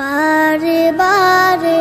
বারে বারে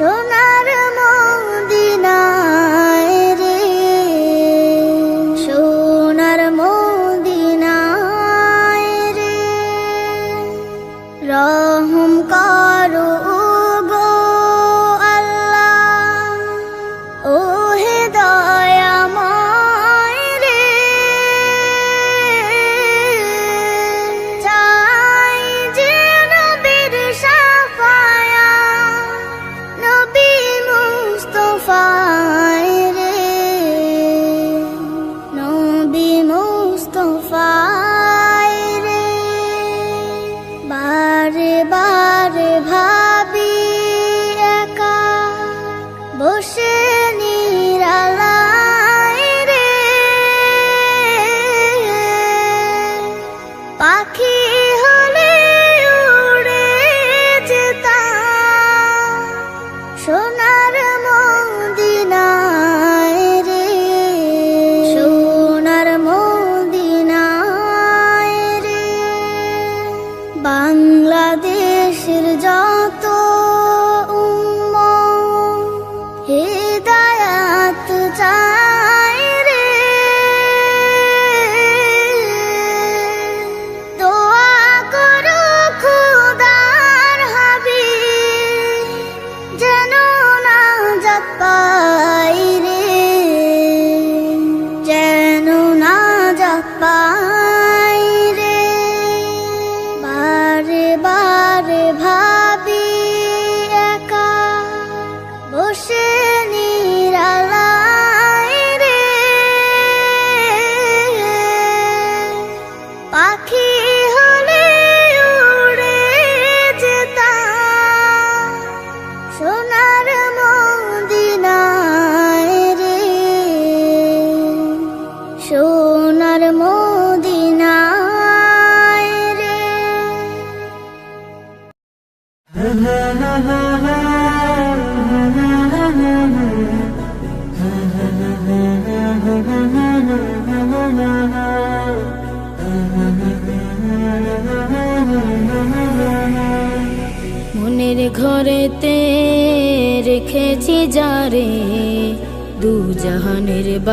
সোনার বারে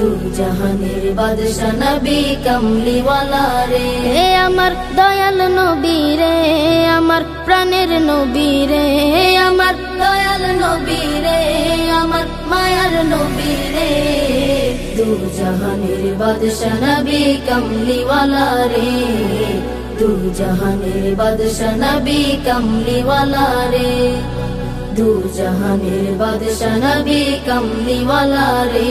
দু জাহানের বাদশা নবী কমলিওয়ালা রে। হে আমার দয়াল নবী রে আমার প্রাণের নবী রে। আমার দয়াল নবী রে আমার মায়ার নবী রে। দু জাহানের বাদশা নবী কমলিওয়ালা রে। দু জাহানের বাদশা নবী কমলিওয়ালা রে। দু জাহানের বাদশা নবী কমলিওয়ালা রে।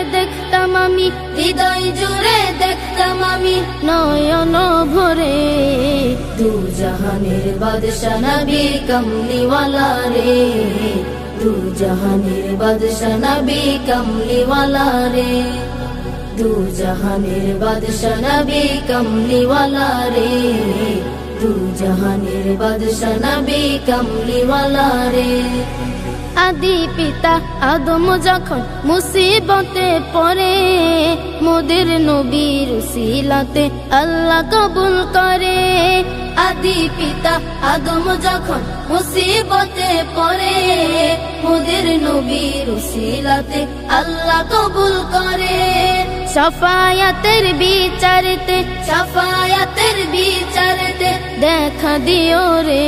দেখতাম আমি, হৃদয় জুড়ে দেখতাম আমি, নয়ন ভরে। দু জাহানের বাদশা নবী কমলিওয়ালা রে। দু জাহানের বাদশা নবী কমলিওয়ালা রে। দু জাহানের বাদশা নবী কমলিওয়ালা রে। দু জাহানের বাদশা নবী কমলিওয়ালা রে। আদি পিতা আদম যখন মুসিবতে পড়ে, মোদের নবীর সিলাতে আল্লাহ কবুল করে। আদি পিতা আদম যখন মুসিবতে পড়ে, মোদের নবীর সিলাতে আল্লাহ কবুল করে। সফায়াতের বিচারতে সফায়াতের বিচারতে দেখা দিও রে।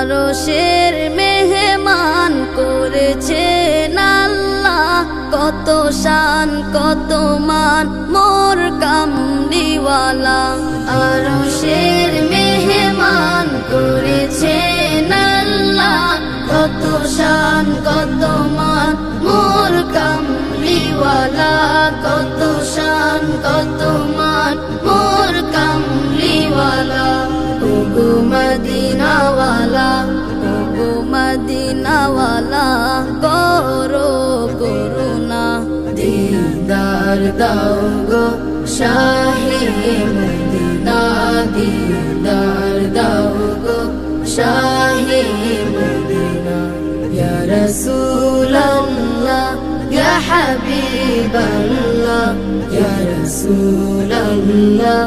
আরও শের মেহমান করেছে আল্লাহ। কত শান, কত মান, মোর কামলিওয়ালা। আরও শের মেহমান করেছে আল্লাহ। কত শান, কত মান, মোর কামলিওয়ালা। কত শান, কত মদিনাওয়ালা করো করুণা দিদার দাও গো শাহে মদিনা দিদার দাও গো শাহে মদিনা ইয়া রাসূলাল্লাহ ইয়া হাবিবাল্লাহ ইয়া রাসূলাল্লাহ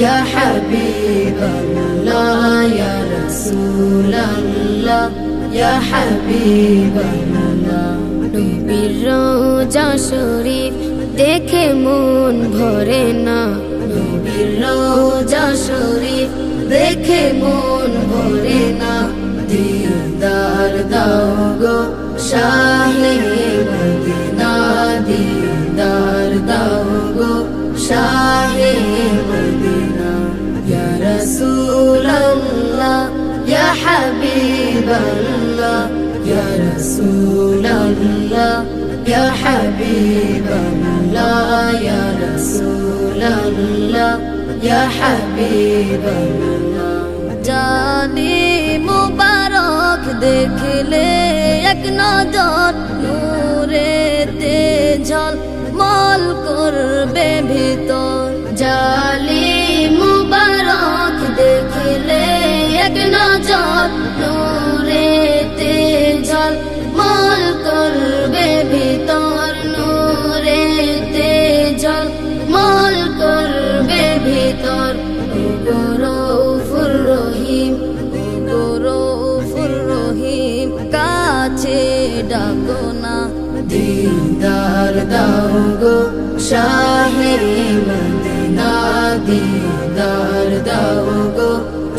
يا حبيب الله يا رسول الله ইয়া দেখে মন ভরে না। নবীর দেখে মন ভরে না। দিদার দাও গো শাহে দিদার দাও গো শাহে ইয়া রাসূলুল্লাহ, ইয়া ইয়া রাসূলাল্লাহ ইয়া হাবিবাল্লাহ ইয়া রাসূলাল্লাহ ইয়া হাবিবাল্লাহ জানি মুবারক দেখলে এক নজর নূরেতে ঝল মল করবে ভিতর জালি মুবারক দেখলে এক নজর নূরেতে ঝল মল করবে ভিতর নূরেতে। ঝল মল করবে ভিতর। গরৌফুর রহিম গরৌফুর রহিম, কাছে ডাকো না। দিদার দাও গো শাহে মদিনা, দিদার দাও গো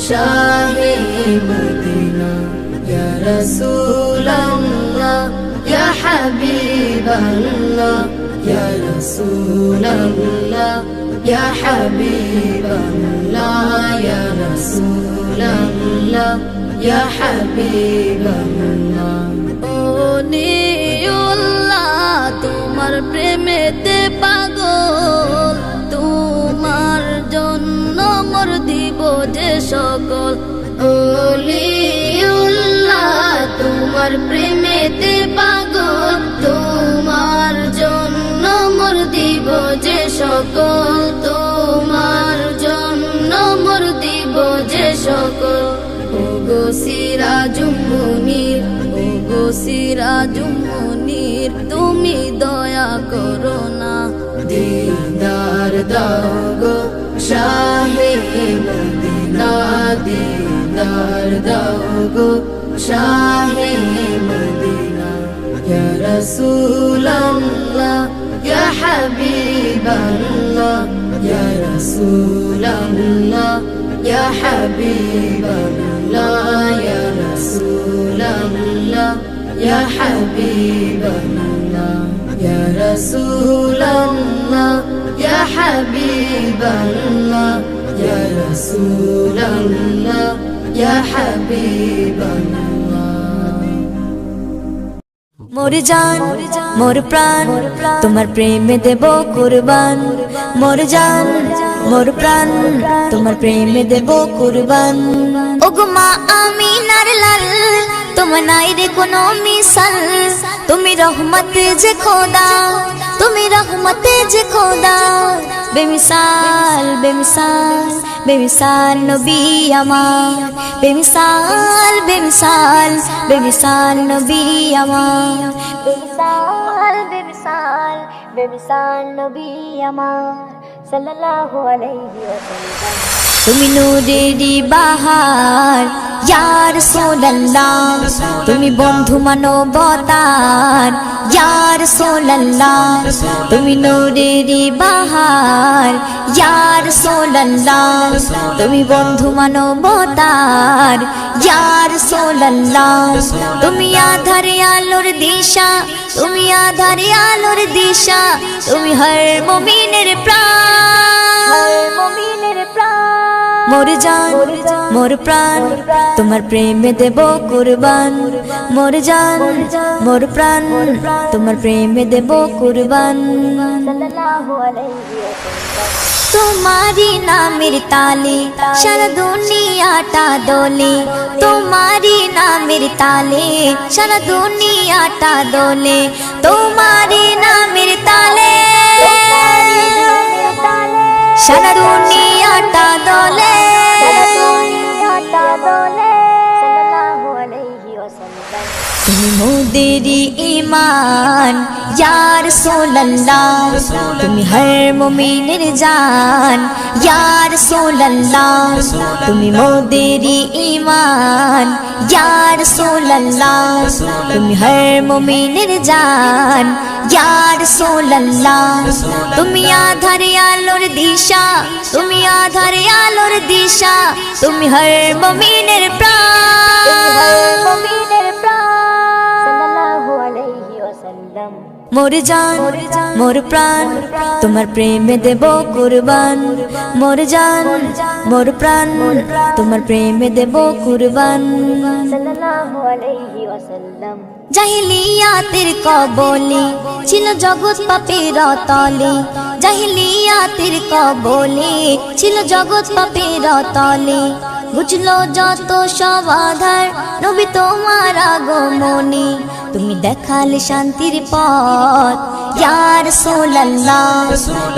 শাহে মদিনা। رسول الله يا حبيب الله يا رسول الله يا حبيب الله يا رسول الله يا حبيب الله তোমার প্রেমেতে পাগল তোমার জন্য মর দিব যে সকল ওলি তোমার প্রেমেতে পাগল, তোমার জন্য মোর দিব যে সকল, তোমার জন্য মোর দিব যে সকল। ওগো সিরাজুমনির ওগো সিরাজুমনির তুমি দয়া করো না। দিদার দাও গো শাহে মদিনা দিদার দাও গো। শাহে মদিনা ইয়া রাসূলুল্লাহ ইয়া হাবিবাল্লাহ ইয়া রাসূলুল্লাহ ইয়া হাবিবাল্লাহ ইয়া রাসূলুল্লাহ ইয়া হাবিবাল্লাহ ইয়া রাসূলুল্লাহ ইয়া হাবিবাল্লাহ ইয়া রাসূলুল্লাহ ইয়া হাবিবাল্লাহ মোর জান, মোর প্রাণ, তোমার প্রেমে দেব কুরবান। মোর জান, মোর প্রাণ, তোমার প্রেমে দেব কুরবান। ওগো মা আমিনার লাল, তোমার নাই রে কোনো মিসাল তুমি রহমত যে খোদা, তুমি রহমত যে খোদা। বেমিসাল বেমিসাল বেমিসাল নবী আমার। বেমিসাল বেমিসাল বেমিসাল নবী আমার। বেমিসাল বেমিসাল বেমিসাল নবী আমার। সাল্লাল্লাহু আলাইহি ওয়াসাল্লাম। তুমি নূরেরি বাহার, ইয়ার সোল্লাহ তুমি বন্ধু মানবতার, ইয়ার সোল্লাহ তুমি নূরেরি বাহার, ইয়ার সোল্লাহ তুমি বন্ধু মানবতার, ইয়ার সোল্লাহ তুমি আধারে আলোর দিশা তুমি আধারে আলোর দিশা তুমি হর মমিনের প্রাণ। মোর জান মোর প্রাণ তোমার প্রেমে দেব কুরবান। মোর জান মোর প্রাণ তোমার প্রেমে দেব কুরবান। তোমারি নামের তালে, সারা দুনিয়াটা দোলে। তোমারি নামের তালে, সারা দুনিয়াটা দোলে। তোমারি নামের তালে, সারা দুনিয়াটা দোলে। মোদেরি ইমান ইয়ার সোল্লাহ তুমি হর মুমিনের জান ইয়ার সোল্লাহ তুমি মোদেরি ইমান ইয়ার সোল্লাহ তুমি হর মুমিনের জান ইয়ার সোল্লাহ তুমি আধারে আলোর দিশা তুমি আধারে আলোর দিশা তুমি হর মুমিনের প্রাণ মোর জান, মোর প্রাণ, তোমার প্রেমে দেব কুরবান। মোর জান, মোর প্রাণ, তোমার প্রেমে দেব কুরবান। জাহিলিয়াতের কবলে ছিল জগৎ পাপের তলে। জাহিলিয়াতের কবলে ছিল জগৎ পাপের তলে। বুঝলো যত সব আধার, নবী তোমার আগমনে। তুমি দেখালে শান্তির পথ। ইয়ার সোল্লাহ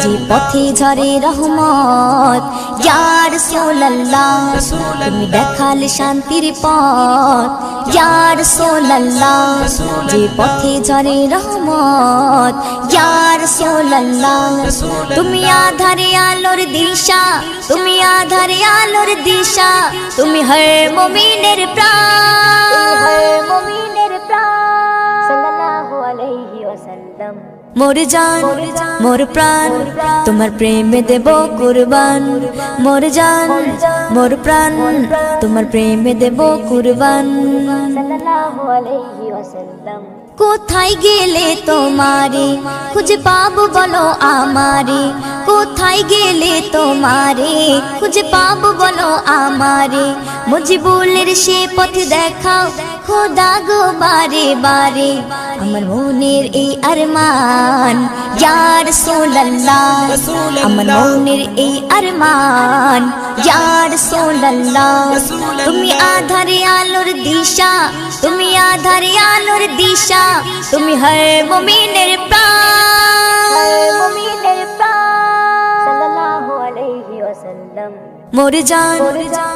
যে পথে ঝরে রহমত। ইয়ার সোল্লাহ তুমি দেখালে শান্তির পথ। ইয়ার সোল্লাহ যে পথে ঝরে রহমত। ইয়ার সোল্লাহ তুমি আধারে আলোর দিশা। তুমি আধারে আলোর দিশা। তুমি হর মুমিনের প্রাণ। মুমিনের প্রাণ। মোর জান মোর প্রাণ তোমার প্রেমে দেব কুরবান। মোর জান মোর প্রাণ তোমার প্রেমে দেব কুরবান। কোথায় গেলে তোমারে খুঁজে পাবো বলো আমারে? কোথায় গেলে তোমারে খুঁজে পাবো বলো আমারে? মুজিবুলের সে পথ দেখাও খোদা গো বারে বারে, আমার মনের এই আরমান, ইয়ার সোল্লাহ আমার মনের এই আরমান, ইয়ার সোল্লাহ তুমি আধারে আলোর দিশা, তুমি আধারে আলোর দিশা, তুমি হর মুমিনের প্রাণ। মোর জান,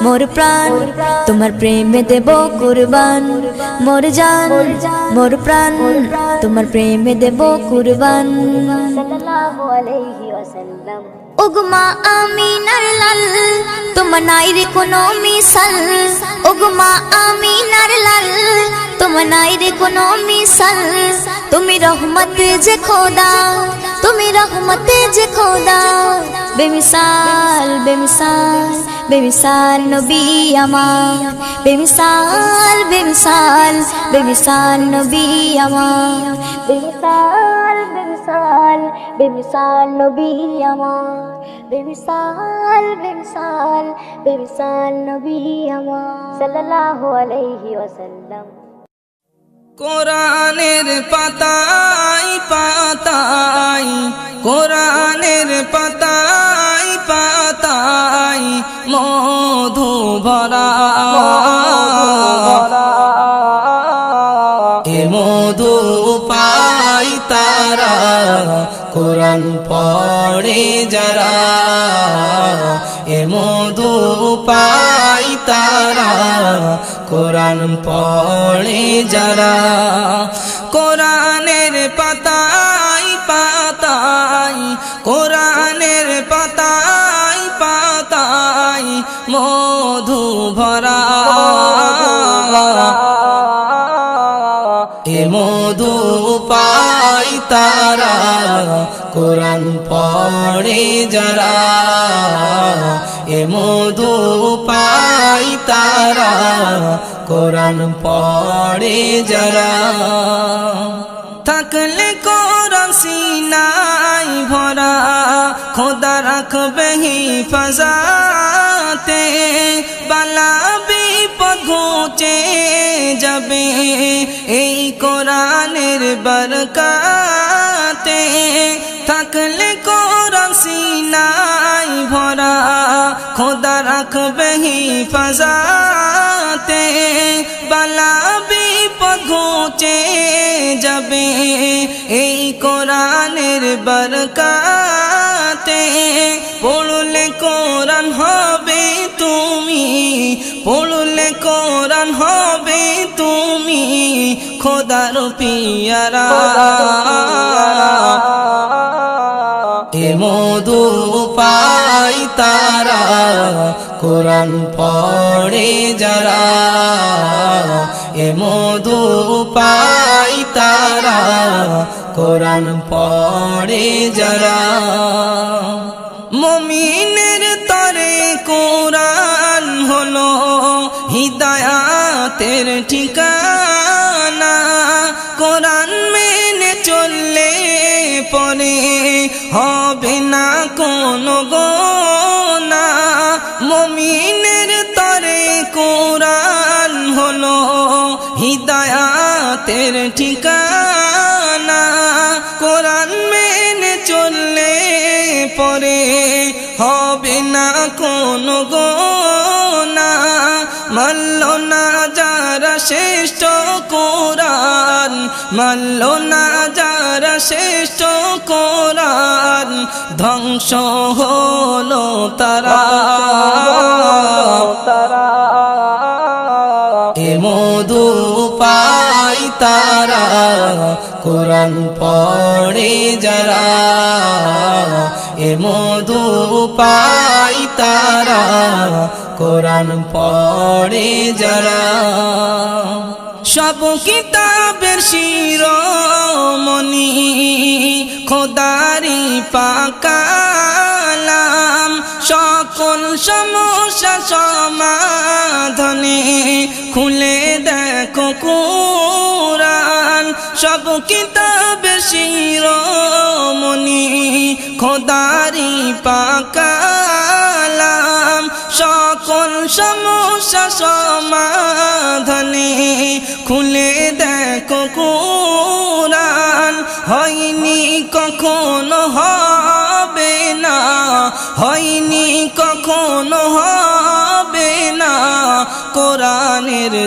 মোর প্রাণ, তোমার প্রেমে দেব কুরবান। মোর জান, মোর প্রাণ, তোমার প্রেমে দেব কুরবান। ওগমা আমিনার লাল, তোমার নাই রে কোনো মিসাল ওগমা আমিনার লাল, তোমার নাই রে কোনো মিসাল তুমি রহমত যে খোদা, তুমি রহমত যে খোদা। বেমিসাল বেমিসাল বেমিসাল নবী আমার। বেমিসাল বেমিসাল বেমিসাল নবী আমার। বেমিসাল বেমিসাল নবী আমার, বেমিসাল বেমিসাল বেমিসাল নবী আমার। সাল্লাল্লাহু আলাইহি ওয়াসাল্লাম। কোরআনের পাতাই পাতাই কোরআনের পাতাই পাতাই মধু ভরা। পড়ে যারা, এ মধু পাই তারা। কোরআন পড়ে যারা, কোরআনের পাতাই পাতাই কোরআনের পাতাই পাতাই মধু ভরা। এ মধু পাই তারা কোরআন পড়ে যারা, এ মধু পাই তারা, কোরআন পড়ে যারা। থাকলে কোরআন সিনাই ভরা, খোদা রাখবে হিফাজাতে, বালা বিপদ ঘুচে যাবে, এই কোরআনের বরকাতে খোদা রাখবে হিফাজাতে বালা বিপদ ঘুচে যাবে এই কোরআনের বরকাতে। পড়লে কোরআন হবে তুমি পড়লে কোরআন হবে তুমি খোদার পিয়ারা। এ মধু পাই তারা। কোরআন পড়ে যারা, এ মধু পাই তারা। কোরআন পড়ে যারা। মমিনের তরে কোরআন হলো হিদায়াতের ঠিকানা। কোরআন মেনে চললে পরে হবে না কোনো গোনা হিদায়াতের ঠিকানা কোরআন মেনে চললে পরে হবে না কোনো গোনা। মাল্ল না যারা শ্রেষ্ঠ কোরআন মাল্ল না যারা শ্রেষ্ঠ কোরআন, ধ্বংস হলো তারা। এ মধু পাই তারা কোরআন পড়ে যারা, এ মধু পাই তারা কোরআন পড়ে যারা। সব কিতাবের শিরোমণি খোদারি পাকালাম সকল সমস্যা সমাধানে খুলে দেখো কোরআন। সব কিতাব শিরোমণি, খোদারি পাকালাম সকল সমস্যা সমাধানে খুলে দেখো কোরআন। হয়নি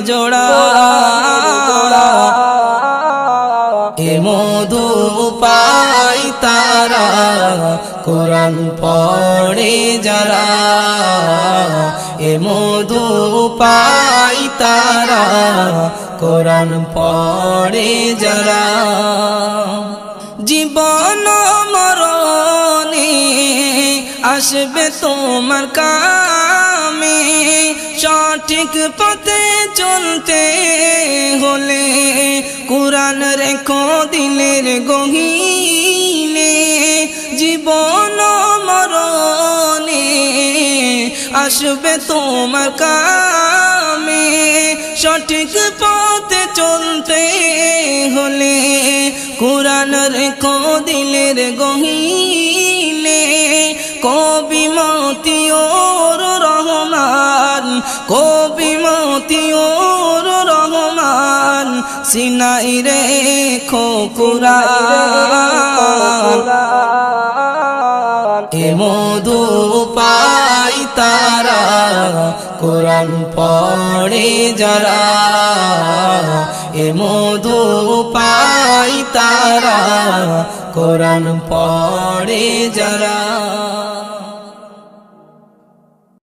জোড়া, এ মধু পাই তারা, কোরআন পড়ে যারা, এ মধু পাই তারা, কোরআন পড়ে যারা। জীবন মরণে আসবে তোমার কামে, সঠিক পথে চলতে হলে কোরআন রেখো দিলের গহিনে, জীবন মরণে আসবে তোমার কামে। সঠিক পথে চলতে হলে কোরআন রেখো দিলের গহিনে। কবি মতিওর রহমান, কবি মতিওর সিনাই রেখো কোরআন এ মধু পাই তারা, কোরআন পড়ে যারা। এ মধু পাই তারা, কোরআন পড়ে যারা।